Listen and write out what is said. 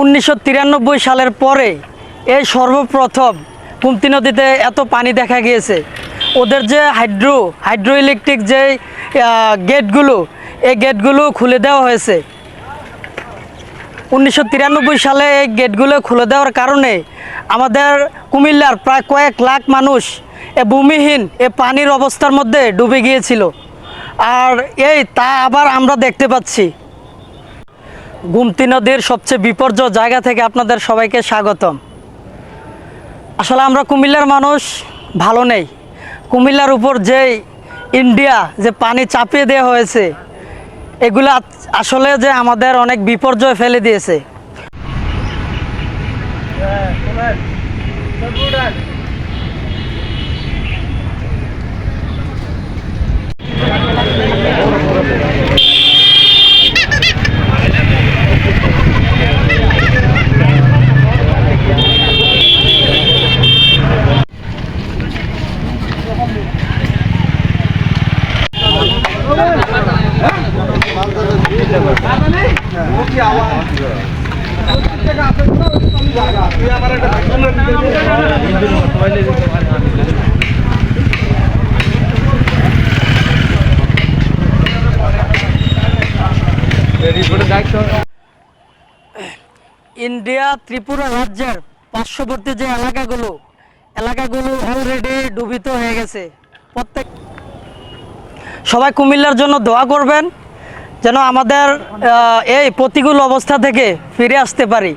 উনিশশো তিরানব্বই সালের পরে এই সর্বপ্রথম কুমতি নদীতে এত পানি দেখা গিয়েছে। ওদের যে হাইড্রো হাইড্রো ইলেকট্রিক যে গেটগুলো, এই গেটগুলো খুলে দেওয়া হয়েছে। উনিশশো তিরানব্বই সালে এই গেটগুলো খুলে দেওয়ার কারণে আমাদের কুমিল্লার প্রায় কয়েক লাখ মানুষ এ ভূমিহীন, এ পানির অবস্থার মধ্যে ডুবে গিয়েছিল। আর এই তা আবার আমরা দেখতে পাচ্ছি। গুমতি নদীর সবচেয়ে বিপর্যয় জায়গা থেকে আপনাদের সবাইকে স্বাগতম। আসলে আমরা কুমিল্লার মানুষ, ভালো নেই। কুমিল্লার উপর যে ইন্ডিয়া, যে পানি চাপিয়ে দেওয়া হয়েছে, এগুলো আসলে যে আমাদের অনেক বিপর্যয় ফেলে দিয়েছে। ইন্ডিয়া ত্রিপুরা রাজ্যের পার্শ্ববর্তী যে এলাকাগুলো এলাকাগুলো অলরেডি ডুবিত হয়ে গেছে। প্রত্যেক সবাই কুমিল্লার জন্য দোয়া করবেন যেন আমাদের এই প্রতিকূল অবস্থা থেকে ফিরে আসতে পারি।